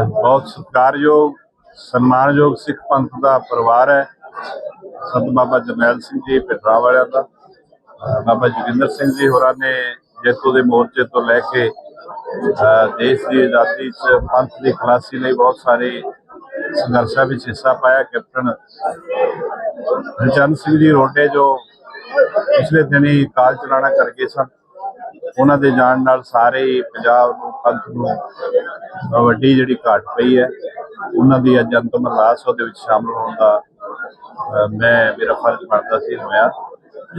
ਬਹੁਤ ਸਤਿਕਾਰਯੋਗ, ਸਨਮਾਨਯੋਗ ਸਿੱਖ ਪੰਥ ਦਾ ਪਰਿਵਾਰ ਹੈ। ਸੰਤ ਬਾਬਾ ਜਰਨੈਲ ਸਿੰਘ ਜੀ, ਪਿੰਡਰਾ ਵਾਲਿਆਂ ਦਾ। ਬਾਬਾ ਜੋਗਿੰਦਰ ਸਿੰਘ ਜੀ ਹੋਰਾਂ ਨੇ ਜੇਤੂ ਦੇ ਮੋਰਚੇ ਤੋਂ ਲੈ ਕੇ ਦੇਸ਼ ਦੀ ਆਜ਼ਾਦੀ ਚ ਪੰਥ ਦੀ ਖਲਾਸੀ ਲਈ ਬਹੁਤ ਸਾਰੇ ਸੰਘਰਸ਼ਾਂ ਵਿੱਚ ਹਿੱਸਾ ਪਾਇਆ। ਕੈਪਟਨ ਹਰਚੰਦ ਸਿੰਘ ਜੀ ਰੋਡੇ ਜੋ ਪਿਛਲੇ ਦਿਨੀ ਕਾਲ ਚਲਾਣਾ ਕਰ ਗਏ ਸਨ। ਉਹਨਾਂ ਦੇ ਜਾਣ ਨਾਲ ਸਾਰੇ ਪੰਜਾਬ ਨੂੰ ਪੰਥ ਨੂੰ ਵੱਡੀ ਜਿਹੜੀ ਘਾਟ ਪਈ ਹੈ ਉਹਨਾਂ ਦੀ ਅੱਜ ਅੰਤਮ ਅਰਦਾਸ ਉਹਦੇ ਵਿੱਚ ਸ਼ਾਮਲ ਹੋਣ ਦਾ ਮੈਂ ਮੇਰਾ ਫਰਜ਼ ਬਣਦਾ ਸੀ ਹੋਇਆ।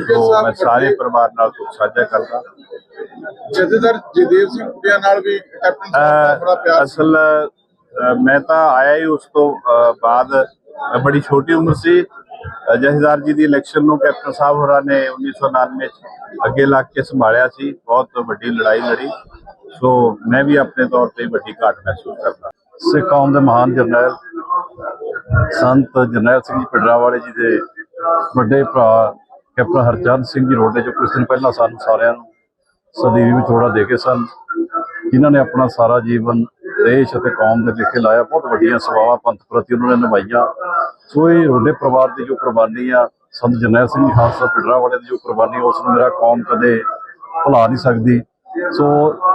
ਸੋ ਮੈਂ ਸਾਰੇ ਪਰਿਵਾਰ ਨਾਲ ਦੁੱਖ ਸਾਂਝਾ ਕਰਦਾ। ਜਥੇਦਾਰ ਜਗਦੇਵ ਸਿੰਘ ਕੁੜੀਆਂ ਨਾਲ ਵੀ ਕੈਪਟਨ ਬੜਾ ਪਿਆਰ ਅਸਲ ਮੈਂ ਤਾਂ ਆਇਆ ਹੀ ਉਸ ਤੋਂ ਬਾਅਦ ਬੜੀ ਛੋਟੀ ਉਮਰ ਸੀ। ਜਥੇਦਾਰ ਜੀ ਦੀ ਇਲੈਕਸ਼ਨ ਨੂੰ ਕੈਪਟਨ ਸਾਹਿਬ ਹੋਰਾਂ ਨੇ 1999 ਚ ਅੱਗੇ ਲੱਗ ਕੇ ਸੰਭਾਲਿਆ ਸੀ। ਬਹੁਤ ਵੱਡੀ ਲੜਾਈ ਲੜੀ। ਸੋ ਮੈਂ ਵੀ ਆਪਣੇ ਤੌਰ ਤੇ ਵੱਡੀ ਘਾਟ ਮਹਿਸੂਸ ਕਰਦਾ। ਸਿੱਖ ਕੌਮ ਦੇ ਮਹਾਨ ਜਰਨੈਲ ਸੰਤ ਜਰਨੈਲ ਸਿੰਘ ਜੀ ਪਿੰਡਰਾਵਾਲੇ ਜੀ ਦੇ ਵੱਡੇ ਭਰਾ ਕੈਪਟਨ ਹਰਚੰਦ ਸਿੰਘ ਜੀ ਰੋਡੇ, ਜੋ ਕੁਝ ਦਿਨ ਪਹਿਲਾਂ ਸਾਨੂੰ ਸਾਰਿਆਂ ਨੂੰ ਸਦੀਵੀ ਵਿਛੋੜਾ ਦੇ ਕੇ ਸਨ, ਜਿਨ੍ਹਾਂ ਨੇ ਆਪਣਾ ਸਾਰਾ ਜੀਵਨ ਦੇਸ਼ ਅਤੇ ਕੌਮ ਦੇ ਲਿਖੇ ਲਾਇਆ। ਬਹੁਤ ਵੱਡੀਆਂ ਸੇਵਾਵਾਂ ਪੰਥ ਪ੍ਰਤੀ ਉਹਨਾਂ ਨੇ ਨਿਭਾਈਆਂ। ਸੋ ਇਹ ਰੋਡੇ ਪਰਿਵਾਰ ਦੀ ਜੋ ਕੁਰਬਾਨੀ ਆ, ਸੰਤ ਜਰਨੈਲ ਸਿੰਘ ਜੀ, ਖਾਲਸਾ ਪਿੰਡਰਾਵਾਲੇ ਦੀ ਜੋ ਕੁਰਬਾਨੀ, ਉਸ ਨੂੰ ਮੇਰਾ ਕੌਮ ਕਦੇ ਭੁਲਾ ਨਹੀਂ ਸਕਦੀ। ਸੋ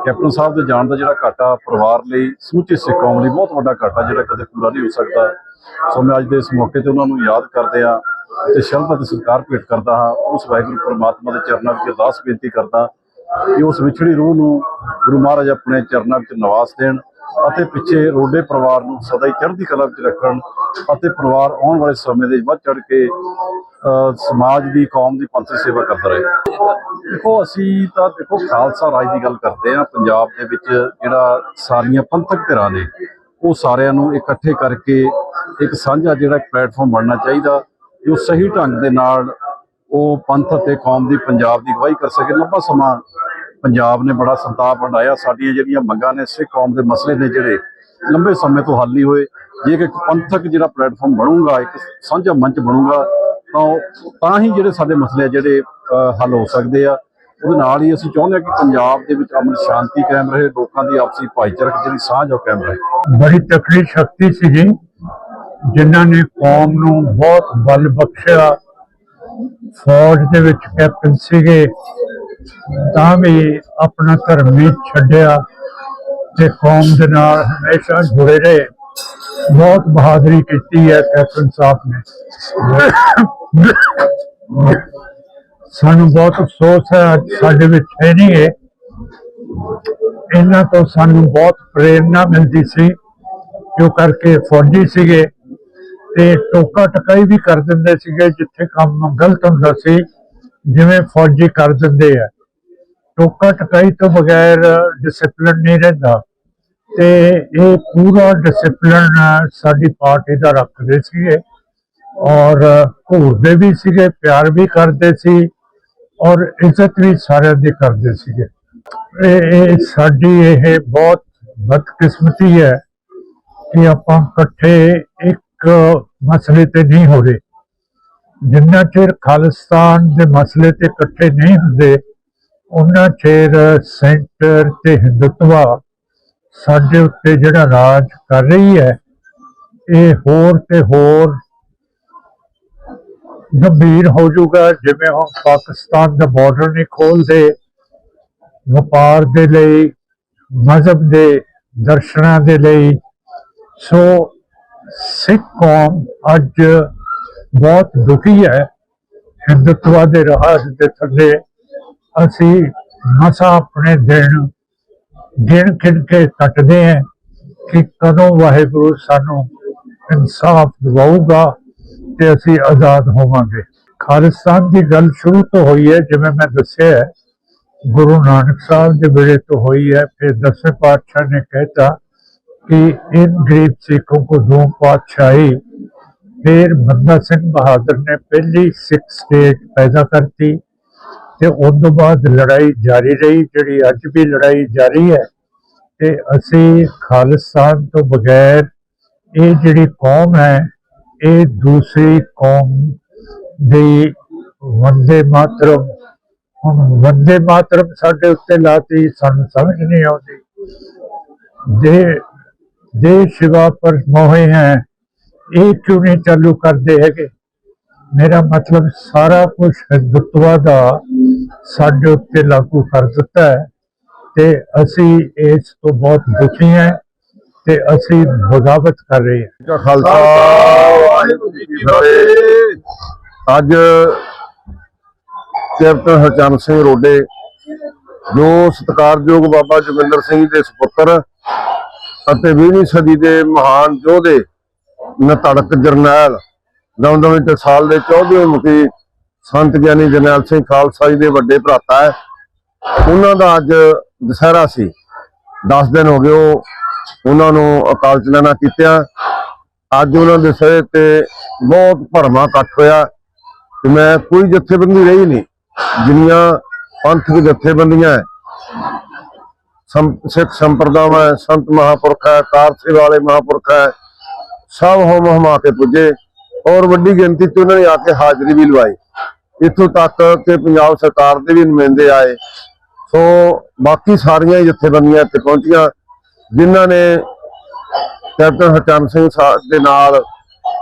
ਕੈਪਟਨ ਸਾਹਿਬ ਦੇ ਜਾਣ ਦਾ ਜਿਹੜਾ ਘਾਟਾ ਪਰਿਵਾਰ ਲਈ, ਸਮੁੱਚੇ ਸਿੱਖ ਕੌਮ ਲਈ ਬਹੁਤ ਵੱਡਾ ਘਾਟਾ ਜਿਹੜਾ ਕਦੇ ਪੂਰਾ ਨਹੀਂ ਹੋ ਸਕਦਾ। ਸੋ ਮੈਂ ਅੱਜ ਦੇ ਇਸ ਮੌਕੇ ਤੇ ਉਹਨਾਂ ਨੂੰ ਯਾਦ ਕਰਦੇ ਆ ਤੇ ਸ਼ਰਧਾ ਤੇ ਸਤਿਕਾਰ ਭੇਟ ਕਰਦਾ ਹਾਂ। ਉਸ ਵਾਹਿਗੁਰੂ ਪਰਮਾਤਮਾ ਦੇ ਚਰਨਾਂ ਵਿੱਚ ਅਰਦਾਸ ਬੇਨਤੀ ਕਰਦਾ ਕਿ ਉਸ ਵਿਛੜੀ ਰੂਹ ਨੂੰ ਗੁਰੂ ਮਹਾਰਾਜ ਆਪਣੇ ਚਰਨਾਂ ਵਿੱਚ ਨਿਵਾਸ ਦੇਣ ਅਤੇ ਪਿੱਛੇ ਰੋਡੇ ਪਰਿਵਾਰ ਨੂੰ ਸਦਾ ਹੀ ਚੜ੍ਹਦੀ ਕਲਾ ਵਿੱਚ ਰੱਖਣ ਅਤੇ ਪਰਿਵਾਰ ਆਉਣ ਵਾਲੇ ਸਮੇਂ ਦੇ ਵੱਧ ਚੜ੍ਹ ਕੇ ਸਮਾਜ ਦੀ, ਕੌਮ ਦੀ ਪੰਥ ਸੇਵਾ ਕਰਦਾ ਰਹੇ। ਦੇਖੋ, ਅਸੀਂ ਤਾਂ ਦੇਖੋ, ਖਾਲਸਾ ਰਾਜ ਦੀ ਗੱਲ ਕਰਦੇ ਆ ਪੰਜਾਬ ਦੇ ਵਿੱਚ ਜਿਹੜਾ ਸਾਰੀਆਂ ਪੰਥਕ ਧਿਰਾਂ ਨੇ, ਉਹ ਸਾਰਿਆਂ ਨੂੰ ਇਕੱਠੇ ਕਰਕੇ ਇੱਕ ਸਾਂਝਾ ਜਿਹੜਾ ਪਲੇਟਫਾਰਮ ਬਣਨਾ ਚਾਹੀਦਾ, ਜੋ ਸਹੀ ਢੰਗ ਦੇ ਨਾਲ ਉਹ ਪੰਥ ਅਤੇ ਕੌਮ ਦੀ, ਪੰਜਾਬ ਦੀ ਅਗਵਾਈ ਕਰ ਸਕੇ। ਲੰਬਾ ਸਮਾਂ ਪੰਜਾਬ ਨੇ ਬੜਾ ਸੰਤਾਪ ਵੰਡਾਇਆ। ਸਾਡੀਆਂ ਜਿਹੜੀਆਂ ਮੰਗਾਂ ਨੇ, ਸਿੱਖ ਕੌਮ ਦੇ ਮਸਲੇ ਨੇ ਜਿਹੜੇ ਲੰਬੇ ਸਮੇਂ ਤੋਂ ਹੱਲ ਨਹੀਂ ਹੋਏ। ਜੇ ਕਿ ਪੰਥਕ ਜਿਹੜਾ ਪਲੇਟਫਾਰਮ ਬਣੂਗਾ, ਇੱਕ ਸਾਂਝਾ ਮੰਚ ਬਣੂਗਾ, ਤਾਂ ਤਾਂ ਹੀ ਜਿਹੜੇ ਸਾਡੇ ਮਸਲੇ ਜਿਹੜੇ ਹੱਲ ਹੋ ਸਕਦੇ ਆ। ਉਹਦੇ ਨਾਲ ਹੀ ਅਸੀਂ ਚਾਹੁੰਦੇ ਹਾਂ ਕਿ ਪੰਜਾਬ ਦੇ ਵਿੱਚ ਅਮਨ ਸ਼ਾਂਤੀ ਕਾਇਮ ਰਹੇ, ਲੋਕਾਂ ਦੀ ਆਪਸੀ ਭਾਈਚਾਰਕ ਜਿਹੜੀ ਸਾਂਝ ਆ ਉਹ ਕਾਇਮ ਰਹੇ। ਬੜੀ ਤਕੜੀ ਸ਼ਕਤੀ ਸੀਗੀ, ਜਿਨ੍ਹਾਂ ਨੇ ਕੌਮ ਨੂੰ ਬਹੁਤ ਬਲ ਬਖਸ਼ਿਆ। ਫੌਜ ਦੇ ਵਿੱਚ ਕੈਪਟਨ ਸੀਗੇ। ਤਾਂ ਵੀ ਆਪਣਾ ਧਰਮ ਨਹੀਂ ਛੱਡਿਆ ਤੇ ਕੌਮ ਦੇ ਨਾਲ ਹਮੇਸ਼ਾ ਜੁੜੇ ਰਹੇ। ਬਹੁਤ ਬਹਾਦਰੀ ਕੀਤੀ ਹੈ ਕੈਪਟਨ ਸਾਹਿਬ ਨੇ। ਸਾਨੂੰ ਬਹੁਤ ਅਫਸੋਸ ਹੈ, ਅੱਜ ਸਾਡੇ ਵਿੱਚ ਹੈ ਨਹੀਂ ਹੈ ਇਹਨਾਂ ਤੋਂ ਸਾਨੂੰ ਬਹੁਤ ਪ੍ਰੇਰਣਾ ਮਿਲਦੀ ਸੀ, ਜੋ ਕਰਕੇ ਫੌਜੀ ਸੀਗੇ ਤੇ ਟੋਕਾ ਟਕਾਈ ਵੀ ਕਰ ਦਿੰਦੇ ਸੀਗੇ, ਜਿੱਥੇ ਕੰਮ ਗਲਤ ਹੁੰਦਾ ਸੀ। ਜਿਵੇਂ ਫੌਜੀ ਕਰ ਦਿੰਦੇ ਆ। ਟੋਕਾ ਟਕਾਈ ਤੋਂ ਬਗੈਰ ਡਿਸਪਲਿਨ ਨਹੀਂ ਰਹਿੰਦਾ। ਤੇ ਇਹ ਪੂਰਾ ਡਿਸਪਲਿਨ ਸਾਡੀ ਪਾਰਟੀ ਦਾ ਰੱਖਦੇ ਸੀਗੇ। ਔਰ ਘੂਰਦੇ ਵੀ ਸੀਗੇ, ਪਿਆਰ ਵੀ ਕਰਦੇ ਸੀ ਔਰ ਇੱਜ਼ਤ ਵੀ ਸਾਰਿਆਂ ਦੀ ਕਰਦੇ ਸੀਗੇ। ਇਹ ਇਹ ਸਾਡੀ ਇਹ ਬਹੁਤ ਬਦਕਿਸਮਤੀ ਹੈ ਕਿ ਆਪਾਂ ਇਕੱਠੇ ਇੱਕ ਮਸਲੇ ਤੇ ਨਹੀਂ ਹੋ ਰਹੇ। ਜਿੰਨਾ ਚਿਰ ਖਾਲਿਸਤਾਨ ਦੇ ਮਸਲੇ ਤੇ ਇਕੱਠੇ ਨਹੀਂ ਹੁੰਦੇ ਉਹਨਾਂ ਚਿਰ ਸੈਂਟਰ ਤੇ ਹਿੰਦੁਤਵਾ ਸਾਡੇ ਉੱਤੇ ਜਿਹੜਾ ਰਾਜ ਕਰ ਰਹੀ ਹੈ, ਇਹ ਹੋਰ ਤੇ ਹੋਰ ਗੰਭੀਰ ਹੋ ਜਾਊਗਾ। ਜਿਵੇਂ ਹੁਣ ਪਾਕਿਸਤਾਨ ਦਾ ਬਾਰਡਰ ਨਹੀਂ ਖੋਲਦੇ, ਵਪਾਰ ਦੇ ਲਈ, ਮਜ਼ਹਬ ਦੇ, ਦਰਸ਼ਨਾਂ ਦੇ ਲਈ। ਸੋ ਸਿੱਖ ਕੌਮ ਅੱਜ ਬਹੁਤ ਦੁਖੀ ਹੈ। ਹਿੰਦੁੱਤਵਾਦ ਦੇ ਰਾਜ ਦੇ ਥੱਲੇ ਅਸੀਂ ਮਸਾ ਆਪਣੇ ਦਿਨ ਦਿਨ ਕਿਨ ਕੇ ਕੱਟਦੇ ਹਾਂ ਕਿ ਕਦੋਂ ਵਾਹਿਗੁਰੂ ਸਾਨੂੰ ਇਨਸਾਫ ਦਿਵਾਊਗਾ ਤੇ ਅਸੀਂ ਆਜ਼ਾਦ ਹੋਵਾਂਗੇ। ਖਾਲਿਸਤਾਨ ਦੀ ਗੱਲ ਸ਼ੁਰੂ ਤੋਂ ਹੋਈ ਹੈ, ਜਿਵੇਂ ਮੈਂ ਦੱਸਿਆ ਗੁਰੂ ਨਾਨਕ ਸਾਹਿਬ ਦੇ ਵੇਲੇ ਤੋਂ ਹੋਈ ਹੈ। ਫਿਰ ਦਸਵੇਂ ਪਾਤਸ਼ਾਹ ਨੇ ਕਹਿਤਾ ਕਿ ਇਹ ਗਰੀਬ ਸਿੱਖੋਂ ਕੋ ਦੋ ਪਾਤਸ਼ਾਹੀ ਫਿਰ ਬੰਦਾ ਸਿੰਘ ਬਹਾਦਰ ਨੇ ਪਹਿਲੀ ਸਿੱਖ ਸਟੇਟ ਪੈਦਾ ਕਰਤੀ ਤੇ ਉਸ ਤੋਂ ਬਾਅਦ ਲੜਾਈ ਜਾਰੀ ਰਹੀ, ਜਿਹੜੀ ਅੱਜ ਵੀ ਲੜਾਈ ਜਾਰੀ ਹੈ। ਤੇ ਅਸੀਂ ਖਾਲਿਸਤਾਨ ਤੋਂ ਬਗੈਰ ਇਹ ਜਿਹੜੀ ਕੌਮ ਹੈ, ਇਹ ਦੂਸਰੀ ਕੌਮ ਦੇ ਵੰਦੇ ਮਾਤਰਮ, ਹੁਣ ਵੰਦੇ ਮਾਤਰਮ ਸਾਡੇ ਉੱਤੇ ਲਾਤੀ, ਸਾਨੂੰ ਸਮਝ ਨਹੀਂ ਆਉਂਦੀ। ਦੇ ਦੇ ਸ਼ਿਵਾ ਪਰ ਮੋਹੇ ਹੈ ਇਹ ਕਿਉਂ ਨਹੀਂ ਚਾਲੂ ਕਰਦੇ ਹੈਗੇ? ਮੇਰਾ ਮਤਲਬ ਸਾਰਾ ਕੁਝ ਹਿੰਦੁੱਤਵਾ ਦਾ ਸਾਡੇ ਉੱਤੇ ਲਾਗੂ ਕਰ ਦਿੱਤਾ ਹੈ ਤੇ ਅਸੀਂ ਇਸ ਤੋਂ ਬਹੁਤ ਦੁਖੀ ਹਾਂ ਤੇ ਅਸੀਂ ਬਗਾਵਤ ਕਰ ਰਹੇ ਹਾਂ। ਖਾਲਸਾ ਵਾਹਿਗੁਰੂ ਜੀ ਕੀ ਫਤਿਹ। ਅੱਜ ਕੈਪਟਨ ਹਰਚਰਨ ਸਿੰਘ ਰੋਡੇ ਜੋ ਸਤਿਕਾਰਯੋਗ ਬਾਬਾ ਜੋਗਿੰਦਰ ਸਿੰਘ ਦੇ ਸੁਪੁੱਤਰ ਅਤੇ 20ਵੀਂ ਸਦੀ ਦੇ ਮਹਾਨ ਯੋਧੇ ਨਤੜਕ ਜਰਨੈਲ ਨੌਂ ਟਸਾਲ ਦੇ 14ਵੇਂ ਮੁਖੀ ਸੰਤ ਗਿਆਨੀ ਜਰਨੈਲ ਸਿੰਘ ਖਾਲਸਾ ਜੀ ਦੇ ਵੱਡੇ ਭਰਾਤਾ ਹੈ। ਉਹਨਾਂ ਦਾ ਅੱਜ ਦੁਸਹਿਰਾ ਸੀ। 10 ਦਿਨ ਹੋ ਗਏ ਉਹ ਉਹਨਾਂ ਨੂੰ ਅਕਾਲ ਚਲਾਣਾ ਕੀਤਾ। ਅੱਜ ਉਹਨਾਂ ਦੇ ਸਿਰ ਤੇ ਬਹੁਤ ਭਰਮਾ ਇਕੱਠ ਹੋਇਆ ਤੇ ਮੈਂ ਕੋਈ ਜਥੇਬੰਦੀ ਰਹੀ ਨਹੀਂ। ਜਿੰਨੀਆਂ ਪੰਥਕ ਜਥੇਬੰਦੀਆਂ ਹੈ, ਸਿੱਖ ਸੰਪਰਦਾਵਾਂ ਸੰਤ ਮਹਾਪੁਰਖ ਹੈ ਕਾਰ ਸੇਵਾ ਵਾਲੇ ਮਹਾਪੁਰਖ ਹੈ ਸਭ ਹਮ ਹਮਾ ਕੇ ਪੁੱਜੇ। ਔਰ ਵੱਡੀ ਗਿਣਤੀ ਚ ਉਹਨਾਂ ਨੇ ਆ ਕੇ ਹਾਜ਼ਰੀ ਵੀ ਲਵਾਈ। ਇੱਥੋਂ ਤੱਕ ਕਿ ਪੰਜਾਬ ਸਰਕਾਰ ਦੇ ਵੀ ਨੁਮਾਇੰਦੇ ਆਏ। ਸੋ ਬਾਕੀ ਸਾਰੀਆਂ ਜਥੇਬੰਦੀਆਂ ਇੱਥੇ ਪਹੁੰਚੀਆਂ, ਜਿਨ੍ਹਾਂ ਨੇ ਕੈਪਟਨ ਹਰਚੰਦ ਸਿੰਘ ਸਾ- ਦੇ ਨਾਲ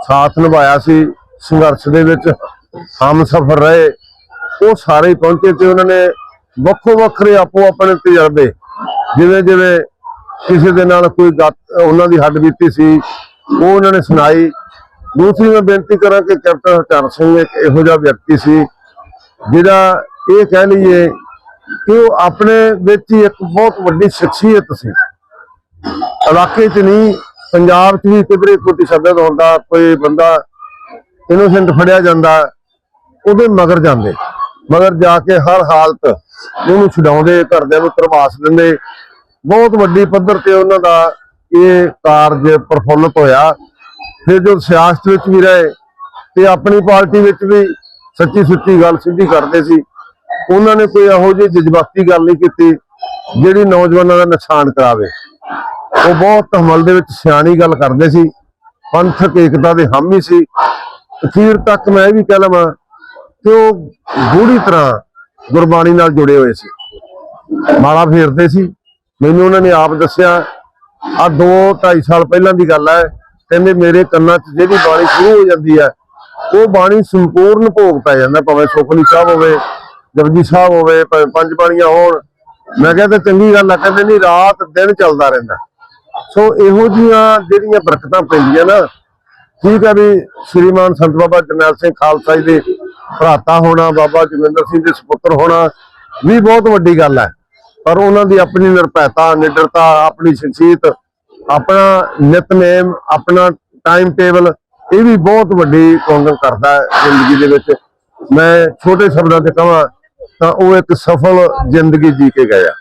ਸਾਥ ਨਿਭਾਇਆ ਸੀ, ਸੰਘਰਸ਼ ਦੇ ਵਿੱਚ ਹਮ ਸਫਰ ਰਹੇ। ਉਹ ਸਾਰੇ ਪਹੁੰਚੇ ਤੇ ਉਹਨਾਂ ਨੇ ਵੱਖੋ ਵੱਖਰੇ ਆਪੋ ਆਪਣੇ ਤਜਰਬੇ ਜਿਵੇਂ ਜਿਵੇਂ ਕਿਸੇ ਦੇ ਨਾਲ ਕੋਈ ਗੱਤ ਉਹਨਾਂ ਦੀ ਹੱਡ ਬੀਤੀ ਸੀ ਉਹ ਉਹਨਾਂ ਨੇ ਸੁਣਾਈ। ਦੂਸਰੀ ਮੈਂ ਬੇਨਤੀ ਕਰਾਂ ਕਿ ਕੈਪਟਨ ਹਰਚੰਦ ਸਿੰਘ ਇੱਕ ਇਹੋ ਜਿਹਾ ਵਿਅਕਤੀ ਸੀ, ਜਿਹੜਾ ਇਹ ਕਹਿ ਲਈਏ ਕਿ ਉਹ ਆਪਣੇ ਵਿੱਚ ਹੀ ਇੱਕ ਬਹੁਤ ਵੱਡੀ ਸ਼ਖਸੀਅਤ ਸੀ। ਇਲਾਕੇ 'ਚ ਨਹੀਂ, ਪੰਜਾਬ 'ਚ ਵੀ ਕਿਧਰੇ ਕੋਈ ਤਸ਼ੱਦਦ ਹੁੰਦਾ, ਕੋਈ ਬੰਦਾ ਇਨੋਸੈਂਟ ਫੜਿਆ ਜਾਂਦਾ, ਉਹਦੇ ਮਗਰ ਜਾਂਦੇ। ਮਗਰ ਜਾ ਕੇ ਹਰ ਹਾਲਤ ਉਹਨੂੰ ਛਡਾਉਂਦੇ, ਘਰਦਿਆਂ ਨੂੰ ਤਰਵਾਸ ਦਿੰਦੇ। ਬਹੁਤ ਵੱਡੀ ਪੱਧਰ ਤੇ ਉਹਨਾਂ ਦਾ ਇਹ ਕਾਰਜ ਪ੍ਰਫੁੱਲਤ ਹੋਇਆ। ਫਿਰ ਜੋ ਸਿਆਸਤ ਵਿੱਚ ਵੀ ਰਹੇ ਤੇ ਆਪਣੀ ਪਾਰਟੀ ਵਿੱਚ ਵੀ ਸੱਚੀ ਸੁੱਚੀ ਗੱਲ ਸਿੱਧੀ ਕਰਦੇ ਸੀ, ਉਹਨਾਂ ਨੇ ਕੋਈ ਇਹੋ ਜਿਹੀ ਜਜ਼ਬਾਤੀ ਗੱਲ ਨਹੀਂ ਕੀਤੀ ਜਿਹੜੀ ਨੌਜਵਾਨਾਂ ਦਾ ਨੁਕਸਾਨ ਕਰਾਵੇ। ਉਹ ਬਹੁਤ ਹਮਲ ਦੇ ਵਿੱਚ ਸਿਆਣੀ ਗੱਲ ਕਰਦੇ ਸੀ, ਪੰਥਕ ਏਕਤਾ ਦੇ ਹਾਮੀ ਸੀ। ਅਖੀਰ ਤੱਕ ਮੈਂ ਇਹ ਵੀ ਕਹਿ ਲਵਾਂ ਕਿ ਉਹ ਗੂੜੀ ਤਰ੍ਹਾਂ ਗੁਰਬਾਣੀ ਨਾਲ ਜੁੜੇ ਹੋਏ ਸੀ। ਮਾਲਾ ਫੇਰਦੇ ਸੀ। ਮੈਨੂੰ ਉਹਨਾਂ ਨੇ ਆਪ ਦੱਸਿਆ ਆ 2 2.5 ਸਾਲ ਪਹਿਲਾਂ ਦੀ ਗੱਲ ਹੈ ਕਹਿੰਦੇ ਮੇਰੇ ਕੰਨਾਂ 'ਚ ਜਿਹੜੀ ਬਾਣੀ ਸ਼ੁਰੂ ਹੋ ਜਾਂਦੀ ਹੈ ਉਹ ਬਾਣੀ ਸੰਪੂਰਨ ਭੋਗ ਪੈ ਜਾਂਦਾ, ਭਾਵੇਂ ਸੁਖਨੀ ਸਾਹਿਬ ਹੋਵੇ, ਜਪਜੀ ਸਾਹਿਬ ਹੋਵੇ, ਭਾਵੇਂ ਪੰਜ ਬਾਣੀਆਂ ਹੋਣ। ਮੈਂ ਕਹਿੰਦਾ ਚੰਗੀ ਗੱਲ ਆ, ਕਹਿੰਦੇ ਨਹੀਂ, ਰਾਤ ਦਿਨ ਚੱਲਦਾ ਰਹਿੰਦਾ। ਸੋ ਇਹੋ ਜੀਆਂ ਜਿਹੜੀਆਂ ਬਰਕਤਾਂ ਪੈਂਦੀਆਂ ਨਾ, ਠੀਕ ਹੈ ਵੀ ਸ਼੍ਰੀਮਾਨ ਸੰਤ ਬਾਬਾ ਜਰਨੈਲ ਸਿੰਘ ਖਾਲਸਾ ਜੀ ਦੇ ਭਰਾਤਾ ਹੋਣਾ, ਬਾਬਾ ਜੋਗਿੰਦਰ ਸਿੰਘ ਦੇ ਸੁਪੁੱਤਰ ਹੋਣਾ, ਵੀ ਬਹੁਤ ਵੱਡੀ ਗੱਲ ਹੈ ਪਰ ਉਹਨਾਂ ਦੀ ਆਪਣੀ ਨਿਰਭੈਤਾ, ਨਿਡਰਤਾ, ਆਪਣੀ ਸ਼ਖਸੀਅਤ, ਆਪਣਾ ਨਿਤਨੇਮ, ਆਪਣਾ ਟਾਈਮ ਟੇਬਲ ਇਹ ਵੀ ਬਹੁਤ ਵੱਡੀ ਕੌਂਗਲ ਕਰਦਾ ਜ਼ਿੰਦਗੀ ਦੇ ਵਿੱਚ। ਮੈਂ ਛੋਟੇ ਸ਼ਬਦਾਂ ਤੇ ਕਹਾਂ ਤਾਂ ਉਹ ਇੱਕ ਸਫਲ ਜ਼ਿੰਦਗੀ ਜੀ ਕੇ ਗਏ ਆ